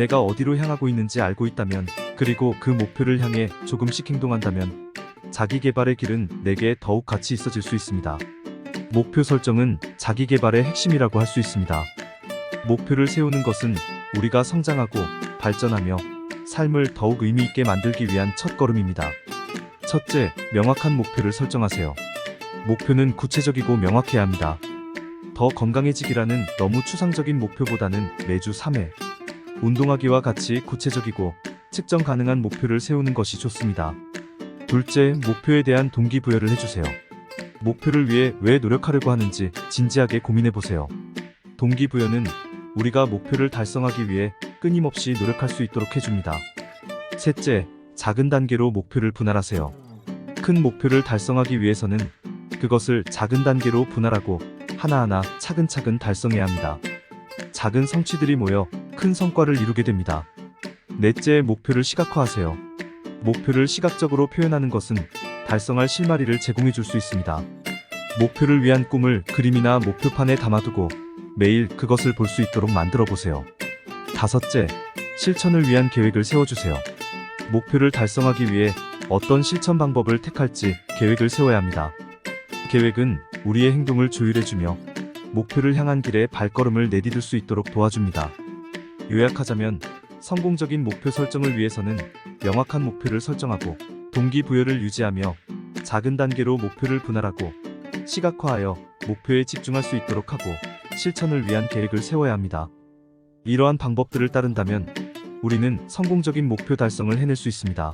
내가 어디로 향하고 있는지 알고 있다면, 그리고 그 목표를 향해 조금씩 행동한다면, 자기 개발의 길은 내게 더욱 가치 있어질 수 있습니다. 목표 설정은 자기 개발의 핵심이라고 할 수 있습니다. 목표를 세우는 것은 우리가 성장하고 발전하며 삶을 더욱 의미 있게 만들기 위한 첫 걸음입니다. 첫째, 명확한 목표를 설정하세요. 목표는 구체적이고 명확해야 합니다. 더 건강해지기라는 너무 추상적인 목표보다는 매주 3회 운동하기와 같이 구체적이고 측정 가능한 목표를 세우는 것이 좋습니다. 둘째, 목표에 대한 동기부여를 해주세요. 목표를 위해 왜 노력하려고 하는지 진지하게 고민해 보세요. 동기부여는 우리가 목표를 달성하기 위해 끊임없이 노력할 수 있도록 해줍니다. 셋째, 작은 단계로 목표를 분할하세요. 큰 목표를 달성하기 위해서는 그것을 작은 단계로 분할하고 하나하나 차근차근 달성해야 합니다. 작은 성취들이 모여 큰 성과를 이루게 됩니다. 넷째, 목표를 시각화하세요. 목표를 시각적으로 표현하는 것은 달성할 실마리를 제공해 줄 수 있습니다. 목표를 위한 꿈을 그림이나 목표판에 담아두고 매일 그것을 볼 수 있도록 만들어 보세요. 다섯째, 실천을 위한 계획을 세워주세요. 목표를 달성하기 위해 어떤 실천 방법을 택할지 계획을 세워야 합니다. 계획은 우리의 행동을 조율해주며 목표를 향한 길에 발걸음을 내디딜 수 있도록 도와줍니다. 요약하자면 성공적인 목표 설정을 위해서는 명확한 목표를 설정하고 동기부여를 유지하며 작은 단계로 목표를 분할하고 시각화하여 목표에 집중할 수 있도록 하고 실천을 위한 계획을 세워야 합니다. 이러한 방법들을 따른다면 우리는 성공적인 목표 달성을 해낼 수 있습니다.